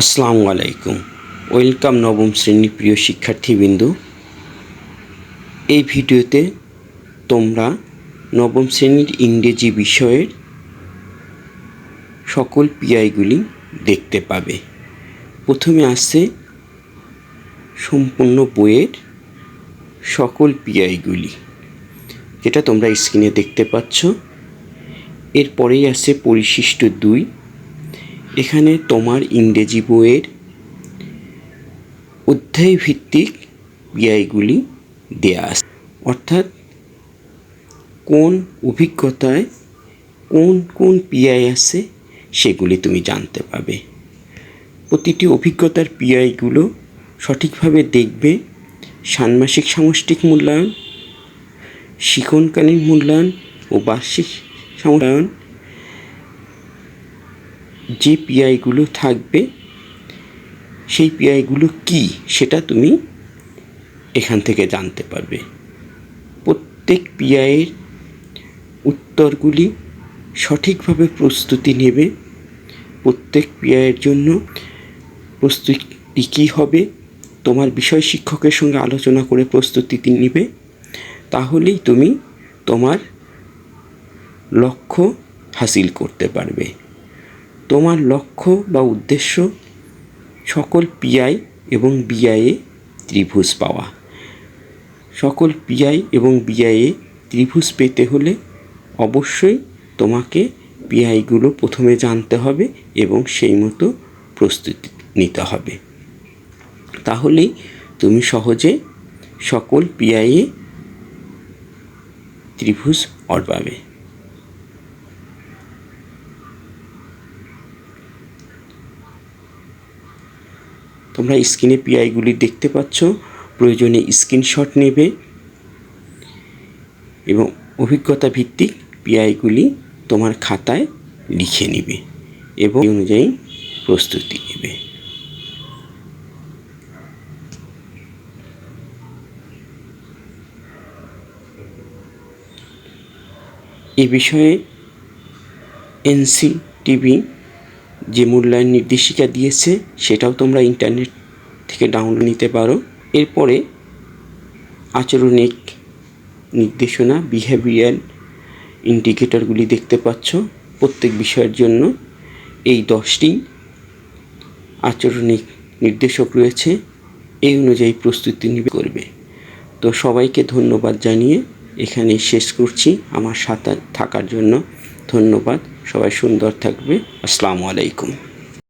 আসসালামু আলাইকুম। ওয়েলকাম নবম শ্রেণির প্রিয় শিক্ষার্থীবৃন্দ। এই ভিডিওতে তোমরা নবম শ্রেণির ইংরেজি বিষয়ের সকল পিআইগুলি দেখতে পাবে। প্রথমে আসছে সম্পূর্ণ বইয়ের সকল পিআইগুলি, যেটা তোমরা স্ক্রিনে দেখতে পাচ্ছ। এরপরেই আছে পরিশিষ্ট দুই এখানে তোমার ইংরেজি বইয়ের অধ্যায় ভিত্তিক পিআইগুলি দেয়া আছে। অর্থাৎ কোন অভিজ্ঞতায় কোন কোন পিআই আছে সেগুলি তুমি জানতে পাবে প্রতিটি অভিজ্ঞতার পিআইগুলো সঠিকভাবে দেখবে। ষান্মাসিক সামষ্টিক মূল্যায়ন শিক্ষণকালীন মূল্যায়ন ও বার্ষিক মূল্যায়ন যে পিআইগুলো থাকবে, সেই পিআইগুলো কি সেটা তুমি এখান থেকে জানতে পারবে। প্রত্যেক পিআইয়ের উত্তরগুলি সঠিকভাবে প্রস্তুতি নেবে। প্রত্যেক পিআইয়ের জন্য প্রস্তুতি কী হবে, তোমার বিষয় শিক্ষকের সঙ্গে আলোচনা করে প্রস্তুতি নেবে। তাহলেই তুমি তোমার লক্ষ্য হাসিল করতে পারবে। তোমার লক্ষ্য বা উদ্দেশ্য সকল পিআই এবং বিআইএ ত্রিভুজ পাওয়া। সকল পিআই এবং বিআইএ ত্রিভুজ পেতে হলে অবশ্যই তোমাকে পিআইগুলো প্রথমে জানতে হবে এবং সেই মতো প্রস্তুতি নিতে হবে। তাহলেই তুমি সহজে সকল পিআইএ ত্রিভুজ অর পাবে তোমরা স্ক্রিনে পিআইগুলি দেখতে পাচ্ছ। প্রয়োজনে স্ক্রিনশট নেবে এবং অভিজ্ঞতা ভিত্তিক পিআইগুলি তোমার খাতায় লিখে নেবে এবং অনুযায়ী প্রস্তুতি নেবে। এ বিষয়ে এনসি টিভি যে মূল্যায়ন নির্দেশিকা দিয়েছে, সেটাও তোমরা ইন্টারনেট থেকে ডাউনলোড নিতে পারো। এরপরে আচরণিক নির্দেশনা বিহেভিয়ার ইন্ডিকেটরগুলি দেখতে পাচ্ছ। প্রত্যেক বিষয়ের জন্য এই দশটি আচরণিক নির্দেশক রয়েছে। এই অনুযায়ী প্রস্তুতি নিবে করবে। তো সবাইকে ধন্যবাদ জানিয়ে এখানে শেষ করছি। আমার সাথে থাকার জন্য ধন্যবাদ। সবাই সুন্দর থাকবে। আসসালামু আলাইকুম।